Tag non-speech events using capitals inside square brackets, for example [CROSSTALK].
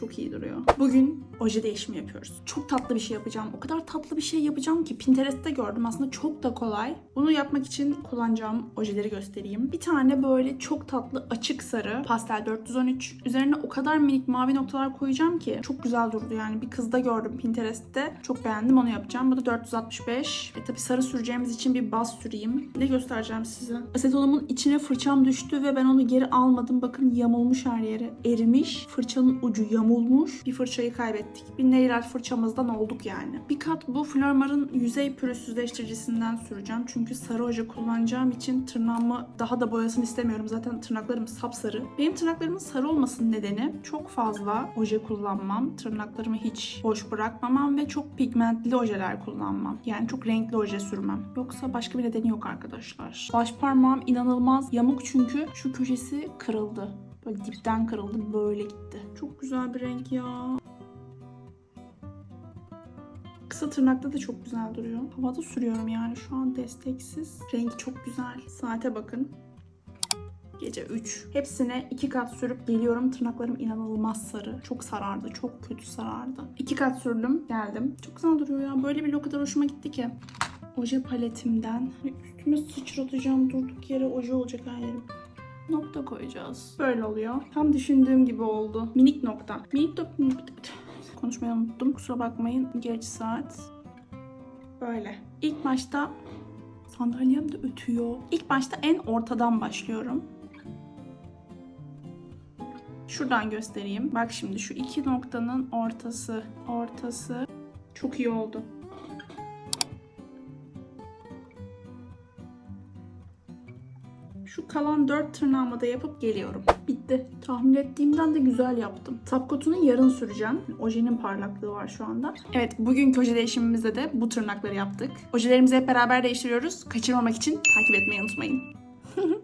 Çok iyi duruyor. Bugün oje değişimi yapıyoruz. Çok tatlı bir şey yapacağım. O kadar tatlı bir şey yapacağım ki Pinterest'te gördüm. Aslında çok da kolay. Bunu yapmak için kullanacağım ojeleri göstereyim. Bir tane böyle çok tatlı açık sarı pastel 413. Üzerine o kadar minik mavi noktalar koyacağım ki çok güzel durdu yani. Bir kızda gördüm Pinterest'te. Çok beğendim onu yapacağım. Bu da 465. E tabi sarı süreceğimiz için bir baz süreyim. Ne göstereceğim size? Asetonumun içine fırçam düştü ve ben onu geri almadım. Bakın yamulmuş her yeri. Erimiş. Fırçanın ucu yamulmuş. Bir fırçayı kaybettik. Bir nail art fırçamızdan olduk yani. Bir kat bu Flormar'ın yüzey pürüzsüzleştiricisinden süreceğim. Çünkü sarı oje kullanacağım için tırnağımı daha da boyasını istemiyorum. Zaten tırnaklarım sapsarı. Benim tırnaklarımın sarı olmasının nedeni çok fazla oje kullanmam. Tırnaklarımı hiç boş bırakmamam ve çok pigmentli ojeler kullanmam. Yani çok renkli oje sürmem. Yoksa başka bir nedeni yok arkadaşlar. Baş parmağım inanılmaz yamuk çünkü şu köşesi kırıldı. Böyle dipten kırıldı böyle gitti. Çok güzel bir renk ya. Kısa tırnakta da çok güzel duruyor. Havada sürüyorum yani şu an desteksiz. Rengi çok güzel. Saate bakın. Gece 3. Hepsine iki kat sürüp geliyorum. Tırnaklarım inanılmaz sarı. Çok sarardı. Çok kötü sarardı. İki kat sürdüm. Geldim. Çok güzel duruyor ya. Böyle bir o kadar hoşuma gitti ki. Oje paletimden. Üstüme sıçratacağım. Durduk yere oje olacak her yerim. Nokta koyacağız. Böyle oluyor. Tam düşündüğüm gibi oldu. Minik nokta. Minik nokta. Konuşmayı unuttum. Kusura bakmayın. Geç saat. Böyle. İlk başta sandalyem de ötüyor. İlk başta en ortadan başlıyorum. Şuradan göstereyim. Bak şimdi şu iki noktanın ortası, ortası çok iyi oldu. Şu kalan dört tırnağımı da yapıp geliyorum. Bitti. Tahmin ettiğimden de güzel yaptım. Top coat'unu yarın süreceğim. Ojenin parlaklığı var şu anda. Evet bugünkü oje değişimimizde de bu tırnakları yaptık. Ojelerimizi hep beraber değiştiriyoruz. Kaçırmamak için takip etmeyi unutmayın. [LAUGHS]